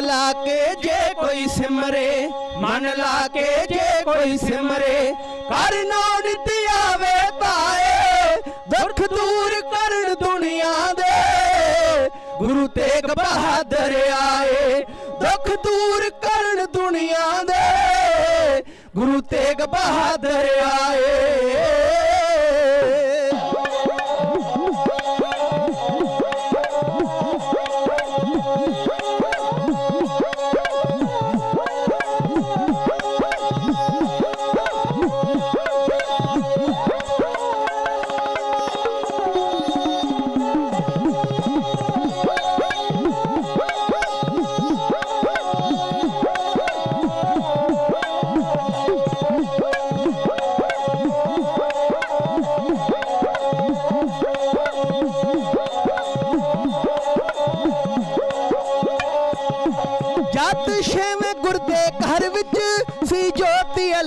ਲਾ ਕੇ ਜੇ ਕੋਈ ਸਿਮਰੇ, ਮਨ ਲਾ ਕੇ ਜੇ ਕੋਈ ਸਿਮਰੇ, ਕਰ ਨਾਨਕ ਆਵੇ ਤਾਏ, ਦੁੱਖ ਦੂਰ ਕਰਨ ਦੁਨੀਆ ਦੇ। ਗੁਰੂ ਤੇਗ ਬਹਾਦਰ ਆਏ, ਦੁੱਖ ਦੂਰ ਕਰਨ ਦੁਨੀਆ ਦੇ। ਗੁਰੂ ਤੇਗ ਬਹਾਦਰ ਆਏ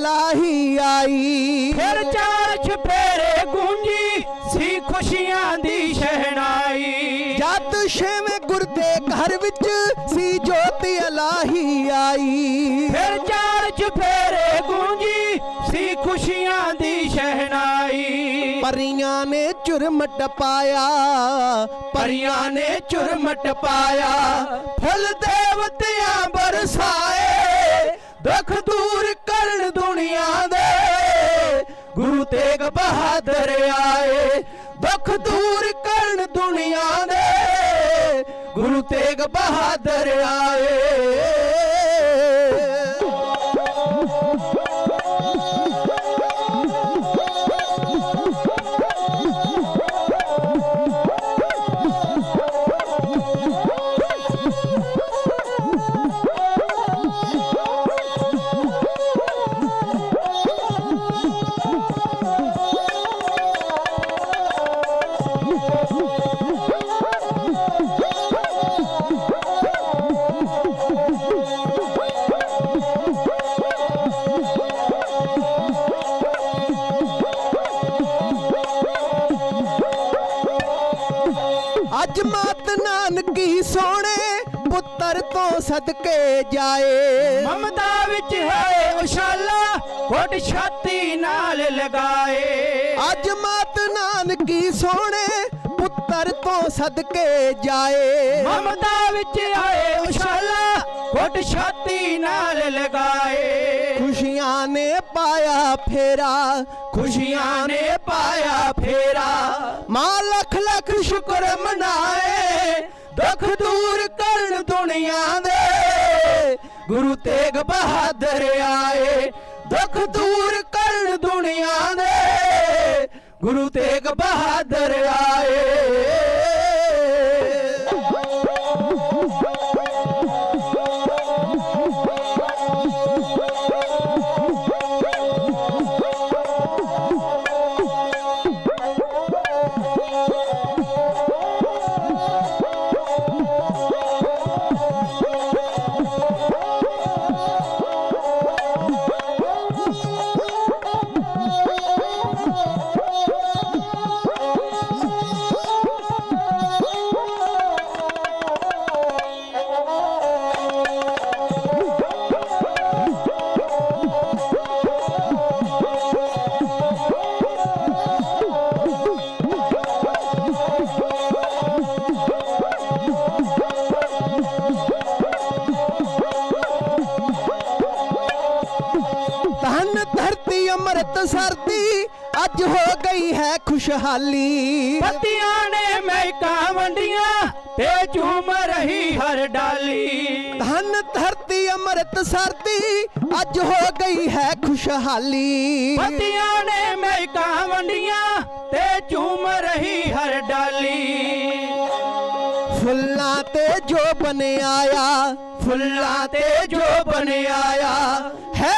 ਅਲਾਹੀ ਆਈ। ਫਿਰ ਚਾਰ ਚਫੇਰੇ ਗੂੰਜੀ ਸੀ ਖੁਸ਼ੀਆਂ ਦੀ ਸ਼ਹਿਨਾਈ ਜਤ ਛੇਵੇਂ ਗੁਰਦੇ ਘਰ ਵਿੱਚ ਸੀ ਜੋਤੀ ਅਲਾਹੀ ਆਈ। ਫਿਰ ਚਾਰ ਚਫੇਰੇ ਗੂੰਜੀ ਸੀ ਖੁਸ਼ੀਆਂ ਦੀ ਸ਼ਹਿਨਾਈ ਪਰੀਆਂ ਨੇ ਚੁਰਮਟ ਪਾਇਆ। ਪਰੀਆਂ ਨੇ ਚੁਰਮਟ ਪਾਇਆ। ਫੁੱਲ ਦੇਵਤਿਆਂ ਬਰਸਾਏ। ਦੁੱਖ ਦੂਰ ਕਰਨ ਦੁਨੀਆ ਦੇ। ਗੁਰੂ ਤੇਗ ਬਹਾਦਰ ਆਏ, ਦੁੱਖ ਦੂਰ ਕਰਨ ਦੁਨੀਆ ਦੇ। ਗੁਰੂ ਤੇਗ ਬਹਾਦਰ ਆਏ। ਮਾਤ ਨਾਨਕੀ ਸੋਹਣੇ ਪੁੱਤਰ ਤੋਂ ਸਦਕੇ ਜਾਏ। ਮਮਤਾ ਵਿੱਚ ਹੈ ਉਸ਼ਾਲਾ ਕੋਟ ਛਾਤੀ ਨਾਲ ਲਗਾਏ। ਅੱਜ ਮਾਤ ਨਾਨਕੀ ਸੋਹਣੇ ਪੁੱਤਰ ਤੋਂ ਸਦਕੇ ਜਾਏ। ਮਮਤਾ ਵਿੱਚ ਆਏ ਉਸ਼ਾਲਾ ਕੋਟ ਛਾਤੀ ਨਾਲ ਲਗਾਏ। ਖੁਸ਼ੀਆਂ ਨੇ ਪਾਇਆ ਫੇਰਾ ਖੁਸ਼ੀਆਂ ਨੇ ਪਾਇਆ ਫੇਰਾ। ਮਾਂ ਲੱਖ ਲੱਖ ਸ਼ੁਕਰ ਮਨਾਏ। ਦੁੱਖ ਦੂਰ ਕਰਨ ਦੁਨੀਆ ਦੇ। ਗੁਰੂ ਤੇਗ ਬਹਾਦਰ ਆਏ। ਦੁੱਖ ਦੂਰ ਕਰਨ ਦੁਨੀਆ ਦੇ। ਗੁਰੂ ਤੇਗ ਬਹਾਦਰ ਆਏ। ਧਰਤੀ ਅੰਮ੍ਰਿਤ ਸਰਦੀ ਅੱਜ ਹੋ ਗਈ ਹੈ ਖੁਸ਼ਹਾਲੀ। ਪੱਤੀਆਂ ਨੇ ਮਹਿਕਾਂ ਵੰਡੀਆਂ ਤੇ ਝੂਮ ਰਹੀ ਹਰ ਡਾਲੀ। ਧਨ ਧਰਤੀ ਅੰਮ੍ਰਿਤ ਸਰਦੀ ਅੱਜ ਹੋ ਗਈ ਹੈ ਖੁਸ਼ਹਾਲੀ। ਪੱਤੀਆਂ ਨੇ ਮਹਿਕਾਂ ਵੰਡੀਆਂ ਤੇ ਝੂਮ ਰਹੀ ਹਰ ਡਾਲੀ। ਫੁੱਲਾਂ ਤੇ ਜੋ ਬਨ ਆਇਆ ਫੁੱਲਾਂ ਤੇ ਜੋ ਬਨ ਆਇਆ ਹੈ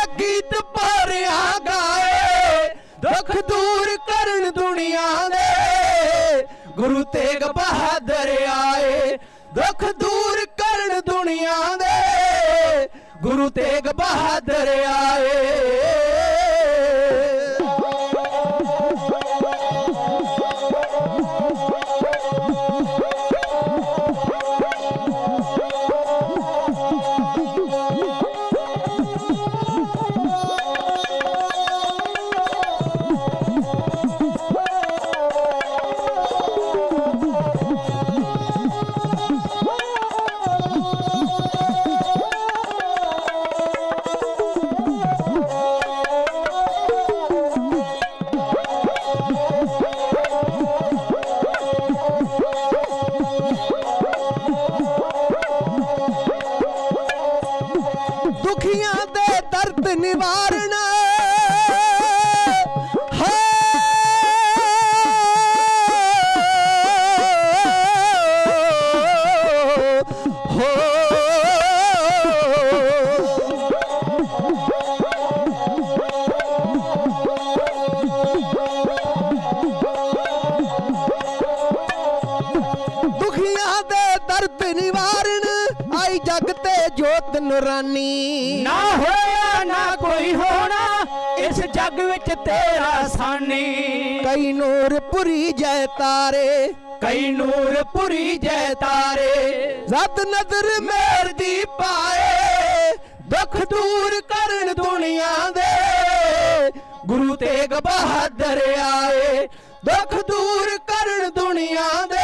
ਗੀਤ ਭਰਿਆ ਗਾਏ, ਦੁੱਖ ਦੂਰ ਕਰਨ ਦੁਨੀਆ ਦੇ ਗੁਰੂ ਤੇਗ ਬਹਾਦਰ ਆਏ, ਦੁੱਖ ਦੂਰ ਕਰਨ ਦੁਨੀਆ ਦੇ ਗੁਰੂ ਤੇਗ ਬਹਾਦਰ ਆਏ। ਦੁਖੀਆਂ ਦੇ ਦਰਦ ਨਿਵਾਰਨਾ ਦਰਦ ਨਿਵਾਰਨ ਆਈ ਜਗ ਤੇ ਜੋਤ ਨੂਰਾਨੀ। ਨਾ ਹੋਇਆ ਨਾ ਕੋਈ ਹੋਣਾ ਇਸ ਜੱਗ ਵਿੱਚ ਤੇਰਾ ਸਾਨੀ। ਕਈ ਨੂਰ ਪੁਰੀ ਜੈ ਤਾਰੇ। ਕਈ ਨੂਰ ਪੁਰੀ ਜੈ ਤਾਰੇ। ਜ਼ਦ ਨਜ਼ਰ ਮੇਰ ਦੀ ਪਾਏ ਦੁੱਖ ਦੂਰ ਕਰਨ ਦੁਨੀਆ ਦੇ। ਗੁਰੂ ਤੇਗ ਬਹਾਦਰ ਆਏ ਦੁੱਖ ਦੂਰ ਕਰਨ ਦੁਨੀਆ ਦੇ।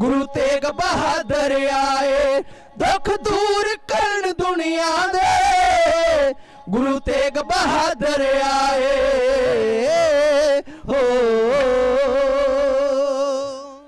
ਗੁਰੂ ਤੇਗ ਬਹਾਦਰ ਆਏ ਦੁੱਖ ਦੂਰ ਕਰਨ ਦੁਨੀਆ ਦੇ। ਗੁਰੂ ਤੇਗ ਬਹਾਦਰ ਆਏ।